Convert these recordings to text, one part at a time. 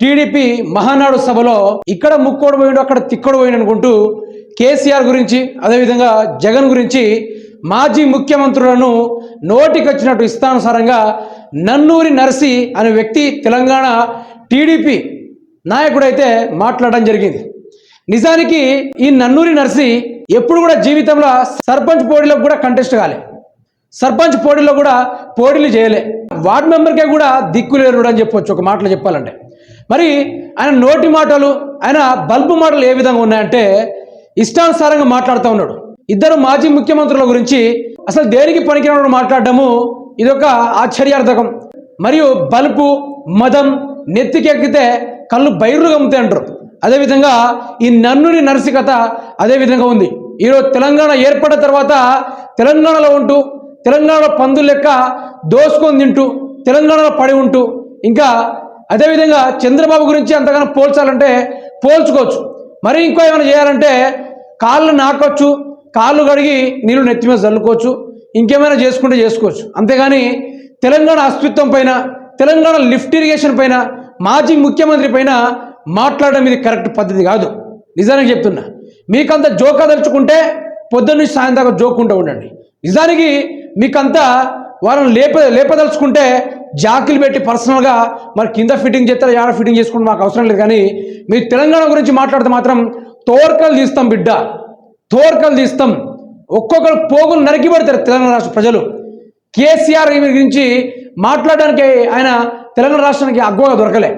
TDP Mahanadu సభలో ఇక్కడ ముక్కోడు పోయిండు అక్కడ తిక్కడు పోయిండు అనుకుంటూ కేసీఆర్ గురించి అదేవిధంగా జగన్ గురించి మాజీ ముఖ్యమంత్రులను నోటికొచ్చినట్టు ఇష్టానుసారంగా నన్నూరి నర్సి అనే వ్యక్తి తెలంగాణ టీడీపీ నాయకుడైతే మాట్లాడడం జరిగింది. నిజానికి ఈ నన్నూరి నర్సి ఎప్పుడు కూడా జీవితంలో సర్పంచ్ పోటీలకు కూడా కంటెస్ట్ కాలే. సర్పంచ్ పోటీలో కూడా పోటీలు చేయలే. వార్డు మెంబర్కే కూడా దిక్కులేరుడు అని చెప్పొచ్చు ఒక మాటలో చెప్పాలంటే. మరి ఆయన నోటి మాటలు ఆయన బల్బు మాటలు ఏ విధంగా ఉన్నాయంటే ఇష్టానుసారంగా మాట్లాడుతూ ఉన్నాడు. ఇద్దరు మాజీ ముఖ్యమంత్రుల గురించి అసలు దేనికి పనికిరాడు ఇది ఇదొక ఆశ్చర్యార్థకం. మరియు బల్బు మదం నెత్తికెక్కితే కళ్ళు బైర్లు గమ్ముతాయి అంటారు. అదేవిధంగా ఈ నన్నుని నర్సి కథ అదేవిధంగా ఉంది. ఈరోజు తెలంగాణ ఏర్పడిన తర్వాత తెలంగాణలో ఉంటూ తెలంగాణలో పందులు లెక్క దోసుకొని తింటూ తెలంగాణలో పడి ఉంటూ ఇంకా అదేవిధంగా చంద్రబాబు గురించి అంతగానో పోల్చాలంటే పోల్చుకోవచ్చు. మరి ఇంకో ఏమైనా చేయాలంటే కాళ్ళు నాకొచ్చు కాళ్ళు కడిగి నీళ్ళు నెత్తి మీద చల్లుకోవచ్చు ఇంకేమైనా చేసుకుంటే చేసుకోవచ్చు. అంతేగాని తెలంగాణ అస్తిత్వం పైన తెలంగాణ లిఫ్ట్ ఇరిగేషన్ పైన మాజీ ముఖ్యమంత్రి పైన మాట్లాడడం ఇది కరెక్ట్ పద్ధతి కాదు. నిజానికి చెప్తున్నా. మీకంత జోకా తలుచుకుంటే పొద్దున్న నుంచి సాయం దాకా ఉండండి. నిజానికి మీకంతా వాళ్ళని లేప లేపదలుచుకుంటే జాకిలు పెట్టి పర్సనల్గా మరి కింద ఫిట్టింగ్ చేస్తారు యాడ ఫిట్టింగ్ చేసుకుంటే మాకు అవసరం లేదు. కానీ మీరు తెలంగాణ గురించి మాట్లాడితే మాత్రం తోర్కలు తీస్తాం బిడ్డ. తోర్కలు తీస్తాం. ఒక్కొక్కరు పోగులు నరికి పెడతారు తెలంగాణ రాష్ట్ర ప్రజలు. కేసీఆర్ గురించి మాట్లాడడానికి ఆయన తెలంగాణ రాష్ట్రానికి అగ్గువగా దొరకలే.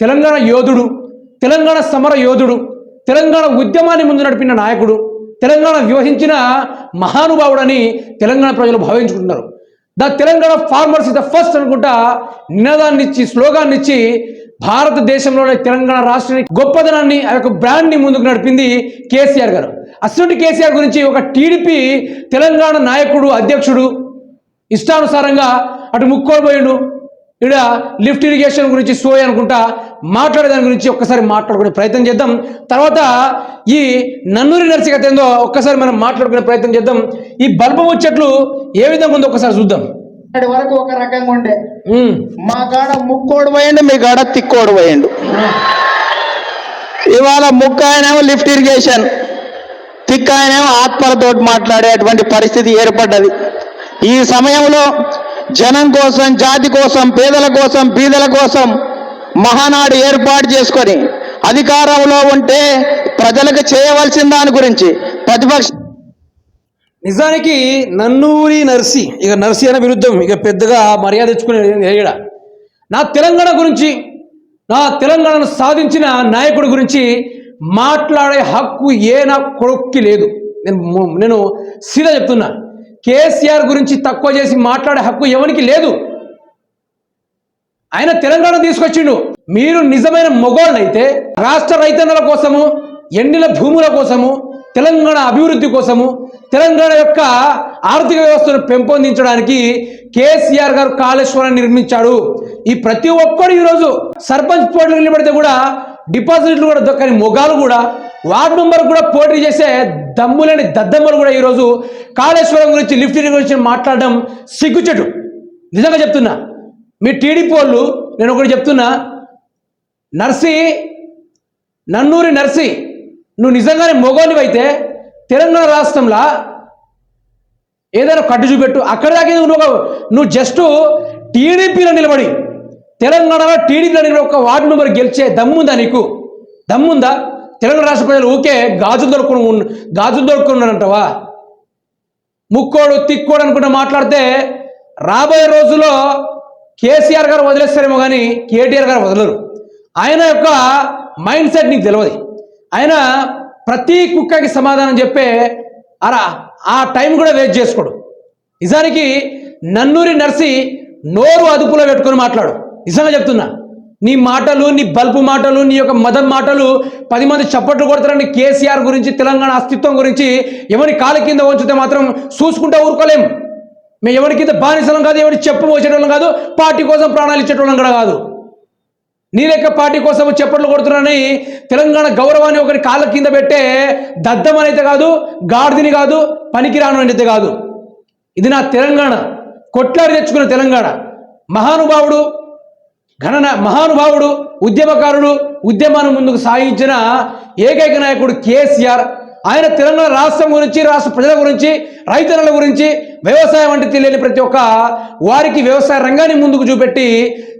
తెలంగాణ యోధుడు తెలంగాణ సమర యోధుడు తెలంగాణ ఉద్యమాన్ని ముందు నడిపిన నాయకుడు తెలంగాణ వివహించిన మహానుభావుడని తెలంగాణ ప్రజలు భావించుకుంటున్నారు. The Telangana farmers is the first అనుకుంటా నినాదాన్ని ఇచ్చి స్లోగాన్ని ఇచ్చి భారతదేశంలోనే తెలంగాణ రాష్ట్రానికి గొప్పదనాన్ని ఆ యొక్క బ్రాండ్ని ముందుకు నడిపింది కేసీఆర్ గారు. అసలు కేసీఆర్ గురించి ఒక టీడీపీ తెలంగాణ నాయకుడు అధ్యక్షుడు ఇష్టానుసారంగా అటు ముక్కోబోయిండు ఇక్కడ లిఫ్ట్ ఇరిగేషన్ గురించి సోయ్ అనుకుంటా మాట్లాడే దాని గురించి ఒక్కసారి మాట్లాడుకునే ప్రయత్నం చేద్దాం. తర్వాత ఈ నన్నూరి నర్సికత ఏందో ఒక్కసారి మనం మాట్లాడుకునే ప్రయత్నం చేద్దాం. ఈ బల్బు ముచ్చట్లు ఏ విధంగా ఉందో ఒక్కసారి చూద్దాం. వరకు ఒక రకంగా ఉండే. మా కాడ ముక్కోడు పోయిండు మీ కాడ తిక్కోడు పోయిండు. ఇవాళ ముక్క ఆయనేమో లిఫ్ట్ ఇరిగేషన్ తిక్క ఆయనేమో ఆత్మలతో మాట్లాడేటువంటి పరిస్థితి ఏర్పడ్డది. ఈ సమయంలో జనం కోసం జాతి కోసం పేదల కోసం బీదల కోసం మహానాడు ఏర్పాటు చేసుకొని అధికారంలో ఉంటే ప్రజలకు చేయవలసిన దాని గురించి ప్రతిపక్ష నిజానికి నన్నూరి నర్సి ఇక నర్సి అనే విరుద్ధం ఇక పెద్దగా మర్యాద ఇచ్చుకునే నా తెలంగాణ గురించి నా తెలంగాణను సాధించిన నాయకుడి గురించి మాట్లాడే హక్కు ఏ నా కొడుక్కి లేదు. నేను నేను సీదా చెప్తున్నా. కేసీఆర్ గురించి తక్కువ చేసి మాట్లాడే హక్కు ఎవరికి లేదు. ఆయన తెలంగాణ తీసుకొచ్చిండు. మీరు నిజమైన మొగోళ్ళైతే రాష్ట్ర రైతన్నల కోసము ఎండిన భూముల కోసము తెలంగాణ అభివృద్ధి కోసము తెలంగాణ యొక్క ఆర్థిక వ్యవస్థను పెంపొందించడానికి కేసీఆర్ గారు కాళేశ్వరాన్ని నిర్మించాడు. ఈ ప్రతి ఒక్కరు ఈరోజు సర్పంచ్ పోటీలు నిలబడితే కూడా డిపాజిట్లు కూడా దొక్కని మొగాలు కూడా వార్డ్ మెంబర్ కూడా పోటీ చేసే దమ్ములని దద్దమ్మలు కూడా ఈరోజు కాళేశ్వరం గురించి లిఫ్ట్ గురించి మాట్లాడడం సిగ్గుచెట్టు నిజంగా చెప్తున్నా. మీ టీడీపీ వాళ్ళు నేను ఒకటి చెప్తున్నా. నర్సి నన్నూరి నర్సి నువ్వు నిజంగానే మొగోనివైతే తెలంగాణ రాష్ట్రంలో ఏదైనా కట్టు చూపెట్టు. అక్కడ దాకా నువ్వు ఒక- నువ్వు జస్ట్ టీడీపీలో నిలబడి తెలంగాణలో టీడీపీలో నిలబడి ఒక వార్డు మెంబర్ గెలిచే దమ్ముందా నీకు? దమ్ముందా? తెలంగాణ రాష్ట్ర ప్రజలు ఊకే గాజు దొరుకుని గాజు గాజులు దొరుకున్నారంటవా ముక్కోడు తిక్కోడు అనుకుంటూ మాట్లాడితే రాబోయే రోజుల్లో కేసీఆర్ గారు వదిలేస్తారేమో కానీ కేటీఆర్ గారు వదలరు. ఆయన యొక్క మైండ్ సెట్ నీకు తెలియదు ఆయన ప్రతి కుక్కకి సమాధానం చెప్పే అరా ఆ టైం కూడా వేస్ట్ చేసుకోడు. నిజానికి నన్నూరి నర్సి నోరు అదుపులో పెట్టుకొని మాట్లాడు. నిజంగా చెప్తున్నా. నీ మాటలు నీ బల్బు మాటలు నీ యొక్క మదం మాటలు పది మంది చప్పట్లు కొడతారని కేసీఆర్ గురించి తెలంగాణ అస్తిత్వం గురించి ఎవరి కాలు కింద ఉంచితే మాత్రం చూసుకుంటూ ఊరుకోలేం. మేము ఎవరి కింద బానిసలం కాదు ఎవరి చెప్పు పోసేటోళ్ళం కాదు పార్టీ కోసం ప్రాణాలు ఇచ్చేటోళ్ళం కూడా కాదు. నీ లెక్క పార్టీ కోసం చెప్పట్లు కొడుతున్నానని తెలంగాణ గౌరవాన్ని ఒకరి కాళ్ళ కింద పెట్టే దద్దమనైతే కాదు గాడిదని కాదు పనికిరాను అయితే కాదు. ఇది నా తెలంగాణ. కొట్లాడి తెచ్చుకున్న తెలంగాణ. మహానుభావుడు ఘనన మహానుభావుడు ఉద్యమకారుడు ఉద్యమాన్ని ముందుకు సాగించిన ఏకైక నాయకుడు కేసీఆర్. ఆయన తెలంగాణ రాష్ట్రం గురించి రాష్ట్ర ప్రజల గురించి రైతన్నల గురించి వ్యవసాయం అంటే తెలియని ప్రతి ఒక్క వారికి వ్యవసాయ రంగాన్ని ముందుకు చూపెట్టి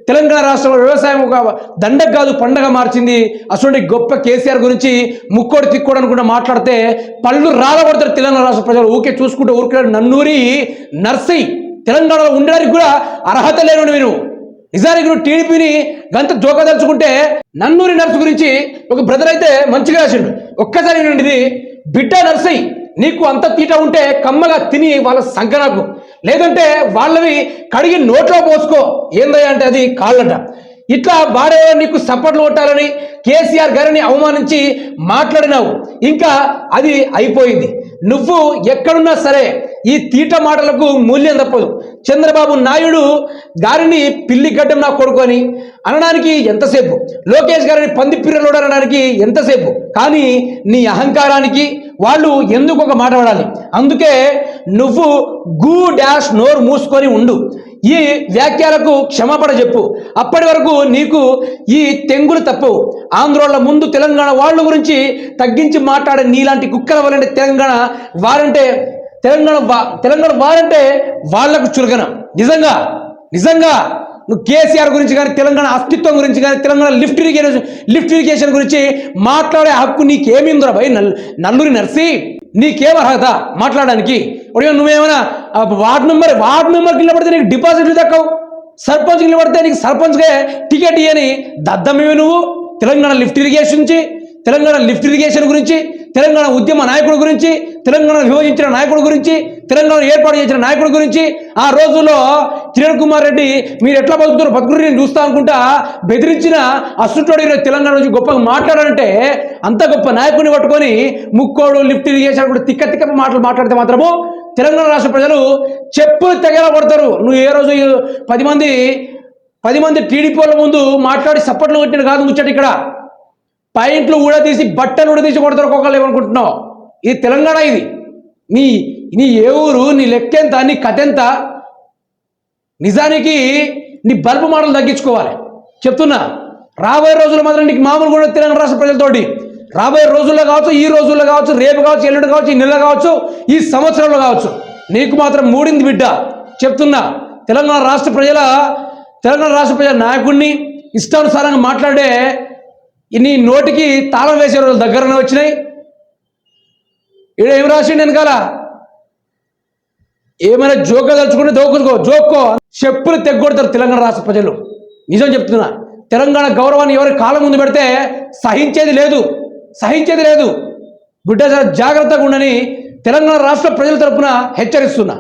తెలంగాణ రాష్ట్రంలో వ్యవసాయం ఒక దండగ కాదు పండగ మార్చింది. అటువంటి గొప్ప కేసీఆర్ గురించి ముక్కోడు తిక్కోడు అనుకుంటూ మాట్లాడితే పళ్ళు రాలబడతారు తెలంగాణ రాష్ట్ర ప్రజలు. ఊకే చూసుకుంటూ ఊరికే నన్నూరి నర్సై తెలంగాణలో ఉండడానికి కూడా అర్హత లేను నేను నిజానికి నువ్వు టీడీపీని గంత జోకదలుచుకుంటే నన్నూరి నర్సు గురించి ఒక బ్రదర్ అయితే మంచిగా రాసిండు. ఒక్కసారి నుండి బిడ్డ నర్సై నీకు అంత తీట ఉంటే కమ్మగా తిని వాళ్ళ సంకనాకు లేదంటే వాళ్ళవి కడిగి నోట్లో పోసుకో. ఏందయ్య అంటే అది కాళ్ళట. ఇట్లా వాడే నీకు సపోర్ట్లు కొట్టాలని కేసీఆర్ గారిని అవమానించి మాట్లాడినావు. ఇంకా అది అయిపోయింది. నువ్వు ఎక్కడున్నా సరే ఈ తీట మాటలకు మూల్యం తప్పదు. చంద్రబాబు నాయుడు గారిని పిల్లి గడ్డం నా కొడుకు అని అనడానికి ఎంతసేపు? లోకేష్ గారిని పంది పిర్రలోడు అనడానికి ఎంతసేపు? కానీ నీ అహంకారానికి వాళ్ళు ఎందుకు ఒక మాట పడాలి అందుకే నువ్వు గూ డాష్ నోరు మూసుకొని ఉండు. ఈ వ్యాఖ్యలకు క్షమాపణ చెప్పు. అప్పటి వరకు నీకు ఈ తెంగులు తప్పవు ఆంధ్రోళ్ళ ముందు తెలంగాణ వాళ్ళ గురించి తగ్గించి మాట్లాడే నీలాంటి కుక్కల వలంటే తెలంగాణ వారంటే తెలంగాణ తెలంగాణ వారంటే వాళ్ళకు చులకన. నిజంగా నిజంగా. నువ్వు కేసీఆర్ గురించి కానీ తెలంగాణ అస్తిత్వం గురించి కానీ Telangana lift irrigation lift irrigation గురించి మాట్లాడే హక్కు నీకేమిందిరా భయ్ భయ నల్లూరి నర్సి నీకేం అర్హత మాట్లాడడానికి. ఒడిగా నువ్వేమైనా వార్డ్ మెంబర్ వార్డ్ మెంబర్కి నిలబడితే నీకు డిపాజిట్లు దక్కవు. సర్పంచ్కి నిలబడితే నీకు సర్పంచ్గా టికెట్ ఇయ్యని దద్దమేవి నువ్వు? తెలంగాణ లిఫ్ట్ ఇరిగేషన్ నుంచి తెలంగాణ లిఫ్ట్ ఇరిగేషన్ గురించి తెలంగాణ ఉద్యమ నాయకుడి గురించి తెలంగాణ విభజించిన నాయకుడి గురించి తెలంగాణ ఏర్పాటు చేసిన నాయకుడి గురించి ఆ రోజుల్లో కిరణ్ కుమార్ రెడ్డి మీరు ఎట్లా బతుకుతున్న బతుకుని నేను చూస్తా అనుకుంటా బెదిరించిన అసుటోడి తెలంగాణ నుంచి గొప్పగా మాట్లాడాలంటే అంత గొప్ప నాయకుడిని పట్టుకొని ముక్కోడు లిఫ్ట్ ఇరిగేషన్ కూడా తిక్క తిక్క మాటలు మాట్లాడితే మాత్రము తెలంగాణ రాష్ట్ర ప్రజలు చెప్పులు తెగల కొడతారు. నువ్వు ఏ రోజు పది మంది పది మంది టీడీపీ వాళ్ళ ముందు మాట్లాడి సప్పట్లు కొట్టిన కాదు ముచ్చట ఇక్కడ. పాయింట్లు ఊడదీసి బట్టలు ఊడదీసి కొడతారు ఒక్కొక్కరు ఏమనుకుంటున్నావు? ఇది తెలంగాణ ఇది. నీ నీ ఏ ఊరు నీ లెక్కెంత నీ కథెంత నిజానికి నీ బల్బు మాటలు తగ్గించుకోవాలి. చెప్తున్నా రాబోయే రోజుల్లో మాత్రం నీకు మామూలు కూడా తెలంగాణ రాష్ట్ర ప్రజలతోటి రాబోయే రోజుల్లో కావచ్చు ఈ రోజుల్లో కావచ్చు రేపు కావచ్చు ఎల్లుండి కావచ్చు ఈ నెల కావచ్చు ఈ సంవత్సరంలో కావచ్చు నీకు మాత్రం మూడింది బిడ్డ. చెప్తున్నా తెలంగాణ రాష్ట్ర ప్రజల తెలంగాణ రాష్ట్ర ప్రజల నాయకుడిని ఇష్టానుసారంగా మాట్లాడే నీ నోటికి తాళం వేసే రోజులు దగ్గరనే వచ్చినాయి. ఈడ ఏం రాసిండు వెనకాల? ఏమైనా జోక తలుచుకుని దోకుకో జోక్కో. చెప్పులు తెగ్గొడతారు తెలంగాణ రాష్ట్ర ప్రజలు. నిజం చెప్తున్నా. తెలంగాణ గౌరవాన్ని ఎవరి కాలం ముందు పెడితే సహించేది లేదు. సహించేది లేదు. బిడ్డ జాగ్రత్తగా ఉండని తెలంగాణ రాష్ట్ర ప్రజల తరపున హెచ్చరిస్తున్నా.